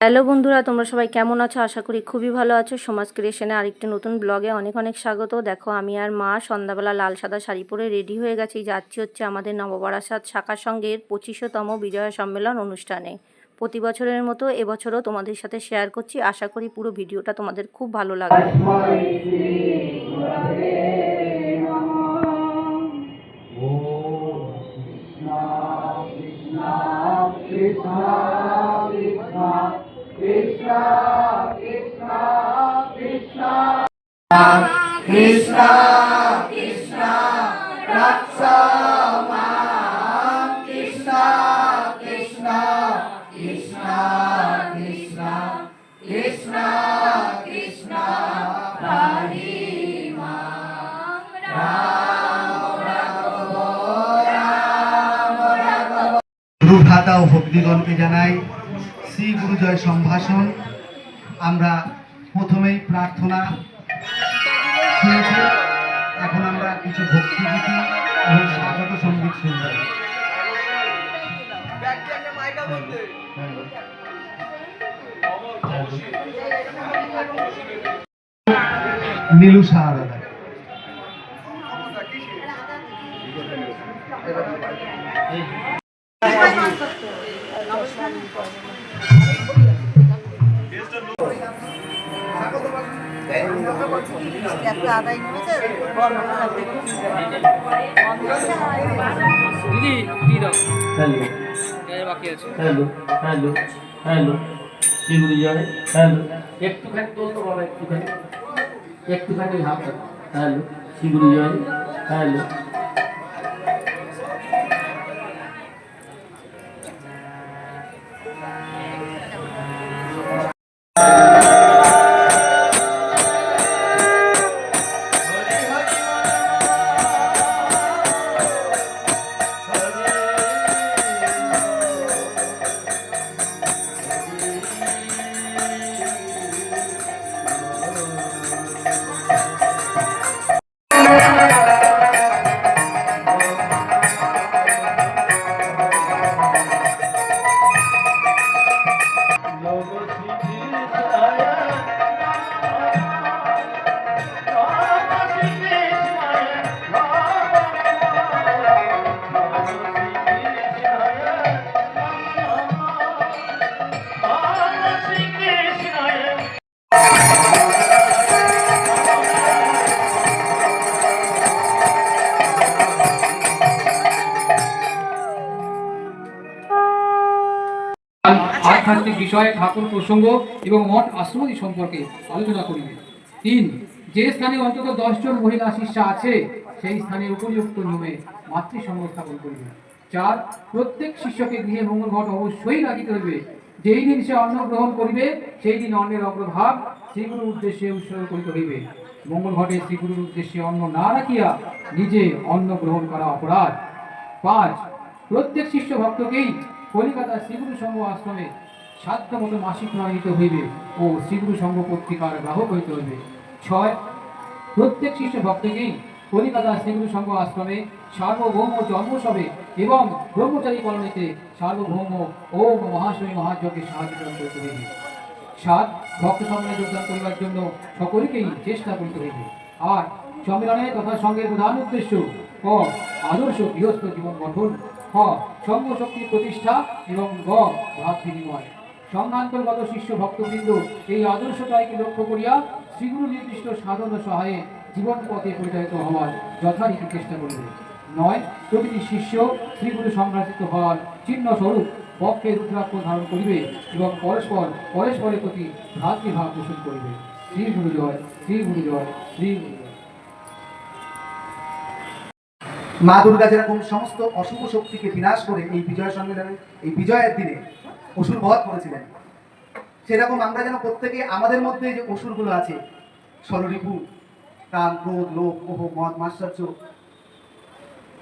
Hello বন্ধুরা, তোমরা সবাই কেমন আছো? আশা করি খুবই ভালো আছো। সমাজ ক্রিয়েশনে আরেকটি নতুন ব্লগে অনেক অনেক স্বাগত। দেখো, আমি আর মা সন্ধ্যাবেলা লাল সাদা শাড়ি পরে রেডি হয়ে গেছি। যাচ্ছি হচ্ছে আমাদের নববারাসাত শাখা সঙ্গের পঁচিশতম বিজয়া সম্মেলন অনুষ্ঠানে। প্রতি বছরের মতো এবছরও তোমাদের সাথে শেয়ার করছি। আশা করি পুরো ভিডিওটা তোমাদের খুব ভালো লাগবে। গুরু ভ্রাতা ও ভক্তিগণকে জানাই শ্রী গুরুজয় সম্ভাষণ। আমরা প্রথমেই প্রার্থনা শুনেছি। এখন আমরা কিছু ভক্তিগীতি এবং স্বাগত সংগীত শুনব। নীলু দিদি দিদি দাও। হ্যালো। এর বাকি আছে। Hello hello hello. শিগুড়ি জয় হ্যালো। একটুখানি তোলতো বাবা একটুখানি। একটুখানি হাত হ্যালো। শিগুড়ি জয় হ্যালো। আধ্যাত্মিক বিষয়ে, ঠাকুর প্রসঙ্গ এবং মঠ আশ্রমী সম্পর্কে আলোচনা করিবে। তিন, যে স্থানে অন্তত দশজন মহিলা শিষ্যা আছে, সেই স্থানে উপযুক্ত নিয়মে মাতৃসংঘ স্থাপন করিবে। চার, প্রত্যেক শিষ্যকে গৃহে মঙ্গল ঘট অবশ্যই রাখিতে হইবে। যেই দিন সে অন্ন গ্রহণ করিবে, সেই দিন অন্নের অগ্রভাগ শ্রীগুরুর উদ্দেশ্যে উৎসর্গ করিতে হইবে। মঙ্গল ঘটে শ্রীগুরুর উদ্দেশ্যে অন্ন না রাখিয়া নিজে অন্ন গ্রহণ করা অপরাধ। পাঁচ, প্রত্যেক শিষ্য ভক্তকেই কলিকাতা শ্রীগুরু সংঘ আশ্রমে সাধ্য মতো মাসিক নিতে হইবে ও শ্রীগুরু সংঘ পত্রিকার গ্রাহক হইতে হইবে। ছয়, প্রত্যেক শিষ্য ভক্তকেই কলিকাতা শ্রীগুরু সংঘ আশ্রমে সার্বভৌম জন্মসবে এবং ব্রহ্মচারী কলোনিতে সার্বভৌম ও মহাশয় মহাযজ্ঞে সাহায্য করিতে হইবে। সাত, ভক্ত সম্মেলনে যোগদান করিবার জন্য সকলকেই চেষ্টা করিতে হইবে। আর সম্মেলনে তথা সঙ্গের প্রধান উদ্দেশ্য ক, আদর্শ গৃহস্থ জীবন গঠন। খ সঙ্গ শক্তির প্রতিষ্ঠা এবং গ ভাব বিনিময় সংঘান্তর্গত শিষ্য ভক্তবৃন্দ, এই আদর্শটাকে লক্ষ্য করিয়া শ্রীগুরু নির্দিষ্ট সাধন সহায়ে জীবন পথে পরিচালিত হওয়ার যথারীতি চেষ্টা করিবে। নয়, প্রতিটি শিষ্য শ্রীগুরু সংগ্রাসিত হওয়ার চিহ্ন স্বরূপ পক্ষে রুদ্রাক্ষ ধারণ করিবে এবং পরস্পর পরস্পরের প্রতি ভ্রাতৃভাব পোষণ করিবে। শ্রী গুরু জয় শ্রী গুরু জয় শ্রী গুরু মা দুর্গা যেরকম সমস্ত অশুভ শক্তিকে বিনাশ করে এই বিজয় সম্মেলনে এই বিজয়ের দিনে অসুর বধ করেছিলেন। সেরকম আমরা যেন প্রত্যেকে আমাদের মধ্যে যে অসুরগুলো আছে ষড়রিপু কাম ক্রোধ, লোভ, মোহ, মদ মাশ্চর্য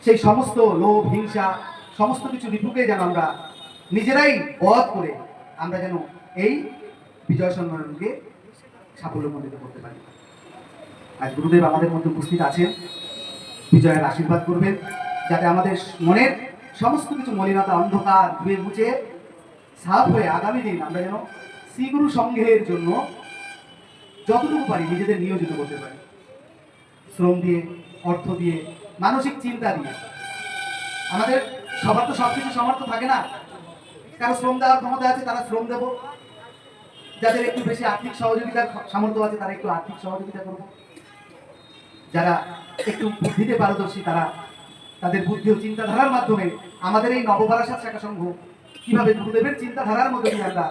সেই সমস্ত লোভ, হিংসা, সমস্ত কিছু রিপুকে যেন আমরা নিজেরাই বধ করে আমরা যেন এই বিজয় সম্মেলনকে সাফল্যমণ্ডিত করতে পারি। আজ গুরুদেব আমাদের মধ্যে উপস্থিত আছেন, বিজয়ের আশীর্বাদ করবেন, যাতে আমাদের মনের সমস্ত কিছু মলিনতা, অন্ধকার, ধুয়ে মুছে সাফ হয়ে আগামী দিন আমরা যেন শ্রীগুরু সংঘের জন্য যতটুকু পারি নিজেদের নিয়োজিত করতে পারি। শ্রম দিয়ে, অর্থ দিয়ে, মানসিক চিন্তা দিয়ে। আমাদের সবার তো সব কিছু সামর্থ্য থাকে না। কারও শ্রম দেওয়ার ক্ষমতা আছে, তারা শ্রম দেব। যাদের একটু বেশি আর্থিক সহযোগিতার সামর্থ্য আছে, তারা একটু আর্থিক সহযোগিতা করব যারা একটু বুদ্ধিতে পারদর্শী, তারা তাদের বুদ্ধি ও চিন্তাধারার মাধ্যমে আমাদের এই নববারাসাত শাখা সংঘ কীভাবে গুরুদেবের চিন্তাধারার মধ্যে দিয়ে আমরা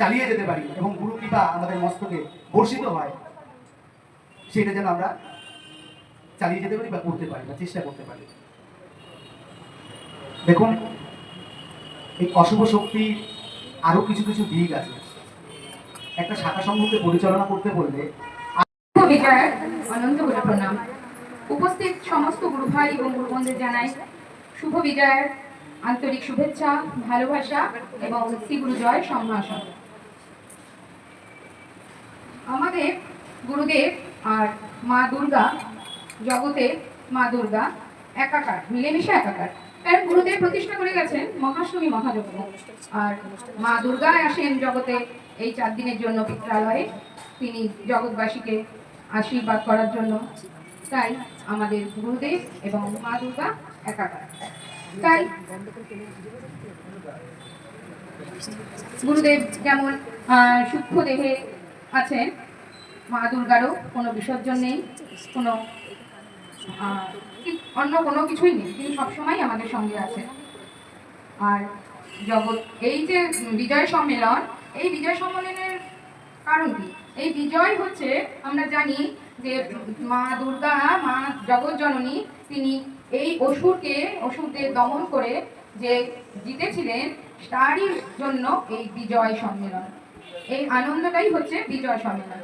চালিয়ে যেতে পারি এবং গুরু কৃপা আমাদের মস্তকে বর্ষিত হয়, সেটা যেন আমরা চালিয়ে যেতে পারি বা করতে পারি বা চেষ্টা করতে পারি। দেখুন, এই অশুভ শক্তি আরও কিছু কিছু দিক আছে। একটা শাখা সংঘকে পরিচালনা করতে বললে বিজয়ের প্রণাম। উপস্থিত সমস্ত গুরু ভাই এবং গুরুবন্ধুদের জানাই, শুভ বিজয়ের আন্তরিক শুভেচ্ছা, ভালোবাসা এবং শ্রী গুরু জয় সম্ভাষণ। আমাদের গুরুদেব আর মা দুর্গা, জগতে মা দুর্গা একাকার, মিলেমিশে একাকার। কারণ গুরুদেব প্রতিষ্ঠা করে গেছেন মহাষ্টমী মহাযজ্ঞ। আর মা দুর্গা আসেন জগতে এই চার দিনের জন্য পিত্রালয়ে। তিনি জগৎবাসীকে আশীর্বাদ করার জন্য। তাই আমাদের গুরুদেব এবং মা দুর্গা একাকার। তাই গুরুদেব যেমন সূক্ষ্ম দেহে আছেন, মা দুর্গারও কোনো বিসর্জন নেই, কোনো অন্য কোনো কিছুই নেই, তিনি সবসময় আমাদের সঙ্গে আছেন। আর জগৎ, এই যে বিজয় সম্মেলন, এই বিজয় সম্মেলনের কারণ কি? এই বিজয় হচ্ছে, আমরা জানি যে মা দুর্গা, মা জগৎ জননী তিনি এই অসুরকে, অসুরদের দমন করে যে জিতেছিলেন, তারই জন্য এই বিজয় সম্মেলন। এই আনন্দটাই হচ্ছে বিজয় সম্মেলন।